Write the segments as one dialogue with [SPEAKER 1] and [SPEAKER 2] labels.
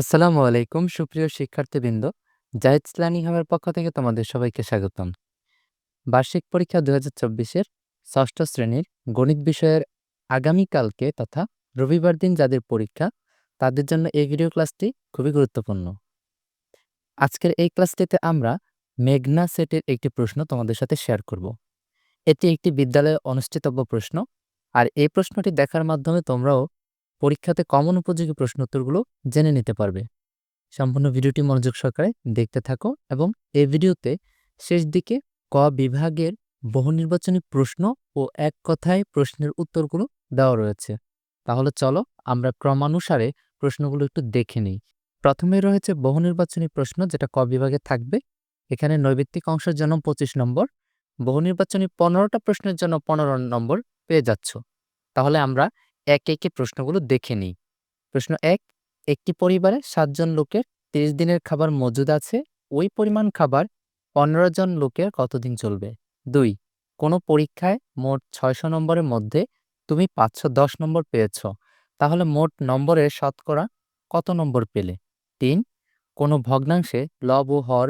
[SPEAKER 1] আসসালামু আলাইকুম, সুপ্রিয় শিক্ষার্থীবৃন্দ। জাহিদস লার্নিং হাবের পক্ষ থেকে তোমাদের সবাইকে স্বাগতম। বার্ষিক পরীক্ষা দু হাজার চব্বিশের ষষ্ঠ শ্রেণির গণিত বিষয়ের আগামীকালকে তথা রবিবার দিন যাদের পরীক্ষা, তাদের জন্য এই ভিডিও ক্লাসটি খুবই গুরুত্বপূর্ণ। আজকের এই ক্লাসটিতে আমরা মেঘনা সেটের একটি প্রশ্ন তোমাদের সাথে শেয়ার করব। এটি একটি বিদ্যালয়ে অনুষ্ঠিতব্য প্রশ্ন। আর এই প্রশ্নটি দেখার মাধ্যমে তোমরাও পরীক্ষাতে কমন উপযোগী প্রশ্ন উত্তরগুলো জেনে নিতে পারবে। সম্পূর্ণ ভিডিওটি মনোযোগ সহকারে দেখতে থাকো এবং এই ভিডিওতে শেষ দিকে ক বিভাগের বহু নির্বাচনী প্রশ্ন ও এক কথায় প্রশ্নের উত্তরগুলো দেওয়া রয়েছে। তাহলে চলো আমরা ক্রমানুসারে প্রশ্নগুলো একটু দেখে নিই। প্রথমে রয়েছে বহু নির্বাচনী প্রশ্ন যেটা ক বিভাগে থাকবে। এখানে নৈবিত্তিক অংশের জন্য পঁচিশ নম্বর, বহু নির্বাচনী পনেরোটা প্রশ্নের জন্য পনেরো নম্বর পেয়ে যাচ্ছ। তাহলে আমরা এক একে প্রশ্নগুলো দেখে নিই। প্রশ্ন এক, একটি পরিবারে সাতজন লোকের তিরিশ দিনের খাবার মজুদ আছে, ওই পরিমাণ খাবার পনেরো জন লোকের কতদিন চলবে? দুই, কোনো পরীক্ষায় মোট ছয়শো নম্বরের মধ্যে তুমি পাঁচশো দশ নম্বর পেয়েছ, তাহলে মোট নম্বরের শতকরা কত নম্বর পেলে? তিন, কোনো ভগ্নাংশে লব ও হর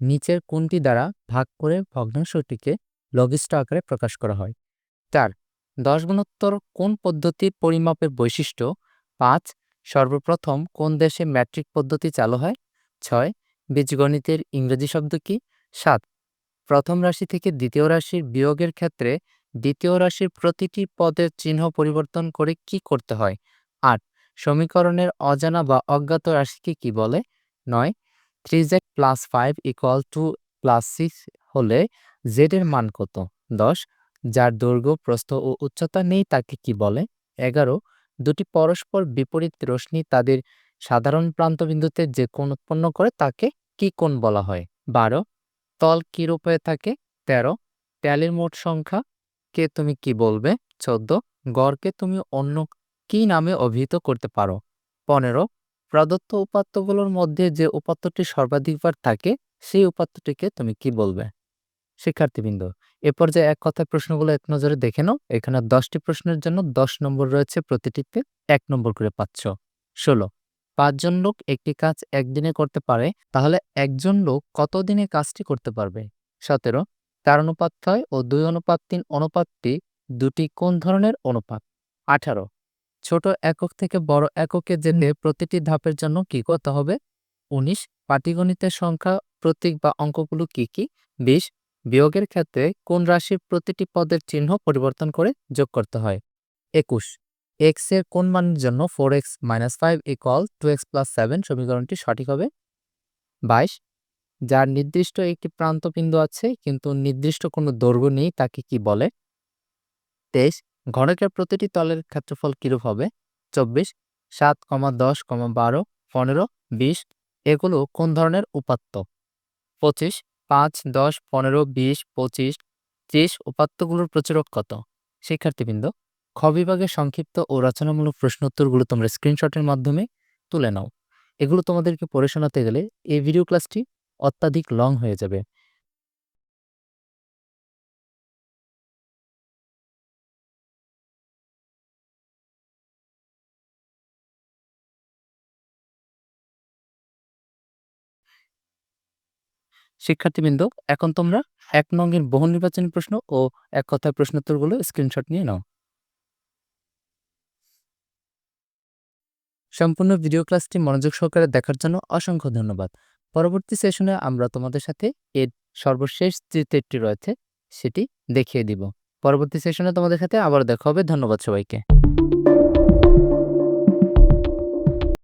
[SPEAKER 1] নিচের কোনটি দ্বারা ভাগ করে ভগ্নাংশটিকে লঘিষ্ঠ আকারে প্রকাশ করা হয়? চার দশ গুণোত্তর কোন পদ্ধতির পরিমাপের বৈশিষ্ট্য? পাঁচ, সর্বপ্রথম কোন দেশে ম্যাট্রিক পদ্ধতি চালু হয়? ছয়, বীজগণিতের ইংরেজি শব্দ কি? সাত, প্রথম রাশি থেকে দ্বিতীয় রাশির বিয়োগের ক্ষেত্রে দ্বিতীয় রাশির প্রতিটি পদের চিহ্ন পরিবর্তন করে কি করতে হয়? আট, সমীকরণের অজানা বা অজ্ঞাত রাশিকে কি বলে? নয় three Z plus five equal to plus six হলে জেডের মান কত? দশ যার দৈর্ঘ্য, প্রস্থ ও উচ্চতা নেই তাকে কি বলে? এগারো, দুটি পরস্পর বিপরীত রশ্মি তাদের সাধারণ প্রান্তবিন্দুতে যে কোণ উৎপন্ন করে তাকে কি কোণ বলা হয়? বারো, তল কি রূপে থাকে? তেরো, ট্যালির মোট সংখ্যা? কে তুমি কি বলবে? চোদ্দ, গড়কে তুমি অন্য কি নামে অভিহিত করতে পারো? পনেরো, প্রদত্ত উপাত্তগুলোর মধ্যে যে উপাত্তটি সর্বাধিকবার থাকে, সেই উপাত্তটিকে তুমি কি বলবে? শিক্ষার্থীবৃন্দ এ পর্যায়ে এক কথায় প্রশ্নগুলো এক নজরে দেখে নাও। এখানে দশটি প্রশ্নের জন্য দশ নম্বর রয়েছে প্রতিটিতে এক নম্বর করে পাচ্ছ। ষোলো, পাঁচজন লোক একটি কাজ একদিনে করতে পারে, তাহলে একজন লোক কতদিনে কাজটি করতে পারবে? সতেরো চার অনুপাত ছয় ও দুই অনুপাত তিন অনুপাতটি দুটি কোন ধরনের অনুপাত? আঠারো, ছোট একক থেকে বড় এককে জেনে প্রতিটি ধাপের জন্য কি করতে হবে? উনিশ, পাটিগণিতের সংখ্যা প্রতীক বা অঙ্কগুলো কি কি? বিশ বিয়োগের ক্ষেত্রে কোন রাশির প্রতিটি পদের চিহ্ন পরিবর্তন করে যোগ করতে হয়? একুশ। এক্সের কোন মানের জন্য four X minus five equal to X plus seven সমীকরণটি সঠিক হবে? বাইশ। যার নির্দিষ্ট একটি প্রান্ত বিন্দু আছে, কিন্তু নির্দিষ্ট কোনো দৈর্ঘ্য নেই, তাকে কি বলে? তেইশ। ঘনকের প্রতিটি তলের ক্ষেত্রফল কিরূপ হবে? চব্বিশ। সাত কমা দশ কমা বারো, পনেরো, বিশ। এগুলো কোন ধরনের উপাত্ত? পঁচিশ। পাঁচ, দশ, পনেরো, বিশ, পঁচিশ, ত্রিশ উপাত্তগুলোর প্রচুরক কত? শিক্ষার্থীবৃন্দ, খ বিভাগের সংক্ষিপ্ত ও রচনামূলক প্রশ্ন উত্তরগুলো তোমরা স্ক্রিনশটের মাধ্যমে তুলে নাও। এগুলো তোমাদেরকে পড়ে শোনাতে গেলে এই ভিডিও ক্লাসটি অত্যাধিক লং হয়ে যাবে। শিক্ষার্থীবৃন্দ, এখন তোমরা এক নঙ্গের বহু নির্বাচনী প্রশ্ন ও এক কথায় প্রশ্নোত্তরগুলো স্ক্রিনশট নিয়ে নাও। সম্পূর্ণ ভিডিও ক্লাসটি মনোযোগ সহকারে দেখার জন্য অসংখ্য ধন্যবাদ। পরবর্তী সেশনে আমরা তোমাদের সাথে এর সর্বশেষ তৃতীয়টি রয়েছে, সেটি দেখিয়ে দিব। পরবর্তী সেশনে তোমাদের সাথে আবার দেখা হবে। ধন্যবাদ সবাইকে।